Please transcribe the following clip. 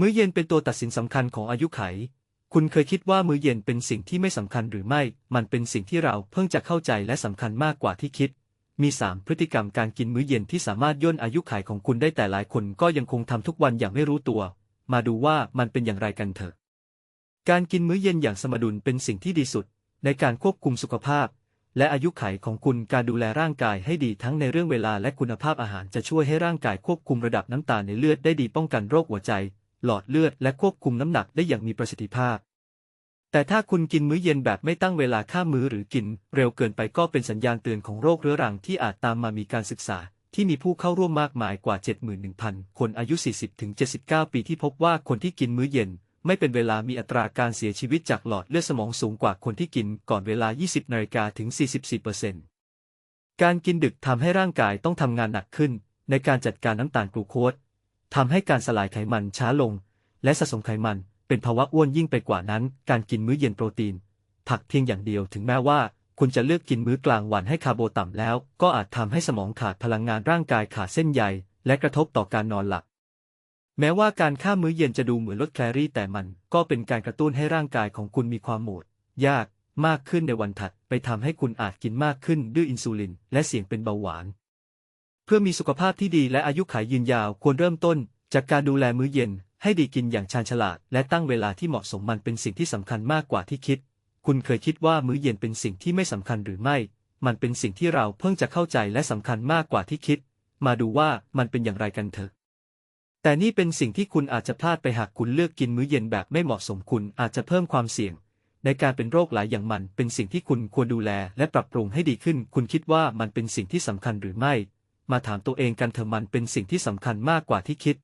มื้อเย็นเป็นตัวตัดสินสำคัญของอายุไข คุณเคยคิดว่ามื้อเย็นเป็นสิ่งที่ไม่สำคัญหรือไม่ มันเป็นสิ่งที่เราเพิ่งจะเข้าใจและสำคัญมากกว่าที่คิด มี 3 พฤติกรรมการกินมื้อเย็นที่สามารถย่นอายุขัยของคุณได้แต่หลายคนก็ยังคงทำทุกวันอย่างไม่รู้ตัว มาดูว่ามันเป็นอย่างไรกันเถอะ การกินมื้อเย็นอย่างสมดุลเป็นสิ่งที่ดีสุด ในการควบคุมสุขภาพ และอายุขัยของคุณการดูแลร่างกายให้ดีทั้งในเรื่องเวลาและคุณภาพอาหารจะช่วยให้ร่างกายควบคุมระดับน้ำตาลในเลือดได้ดีป้องกันโรคหัวใจ หลอดเลือดและควบคุมน้ำหนักได้อย่างมีประสิทธิภาพ แต่ถ้าคุณกินมื้อเย็นแบบไม่ตั้งเวลาข้ามมื้อหรือกิน เร็วเกินไปก็เป็นสัญญาณเตือนของโรคเรื้อรังที่อาจตามมามีการศึกษา ที่มีผู้เข้าร่วมมากมายกว่า 71,000 คนอายุ 40-79 ปีที่พบว่าคนที่กินมื้อเย็นไม่เป็นเวลามีอัตราการเสียชีวิตจากหลอดเลือดสมองสูงกว่าคนที่กินก่อนเวลา 20นาฬิกาถึง 44%การกินดึกทำให้ร่างกายต้องทำงานหนักขึ้น ในการจัดการน้ำตาลกลูโคส ทำให้การสลายไขมันช้าลง และสะสมไขมันเป็นภาวะอ้วนยิ่งไปกว่านั้น การกินมื้อเย็นโปรตีน ผักเพียงอย่างเดียวถึงแม้ว่า คุณจะเลือกกินมื้อกลางวันให้คาร์โบต่ำแล้ว ก็อาจทำให้สมองขาดพลังงานร่างกายขาดเส้นใย และกระทบต่อการนอนหลับแม้ว่าการข้ามมื้อเย็นจะดูเหมือนลดแคลอรี่แต่มันก็เป็นการกระตุ้นให้ร่างกายของคุณมีความโหมด ยากมากขึ้นในวันถัด ไปทำให้คุณอาจกินมากขึ้นด้วยอินซูลิน และเสี่ยงเป็นเบาหวาน เพื่อมีสุขภาพที่ดีและอายุขัยยืนยาวควรเริ่มต้น จากการดูแลมื้อเย็น ให้ดีกินอย่างชาญฉลาด และตั้งเวลาที่เหมาะสมมันเป็นสิ่งที่สำคัญมากกว่าที่คิด คุณเคยคิดว่ามื้อเย็นเป็นสิ่งที่ไม่สำคัญหรือไม่ มันเป็นสิ่งที่เราเพิ่งจะเข้าใจและสำคัญมากกว่าที่คิด มาดูว่ามันเป็นอย่างไรกันเถอะ แต่นี่เป็นสิ่งที่คุณอาจจะพลาดไปหากคุณเลือกกินมื้อเย็นแบบไม่เหมาะสมคุณอาจจะเพิ่มความเสี่ยงในการเป็นโรคหลายอย่างมันเป็นสิ่งที่คุณควรดูแลและปรับปรุงให้ดีขึ้น คุณคิดว่ามันเป็นสิ่งที่สำคัญหรือไม่ มาถามตัวเองกันเถอะมันเป็นสิ่งที่สำคัญมากกว่าที่คิด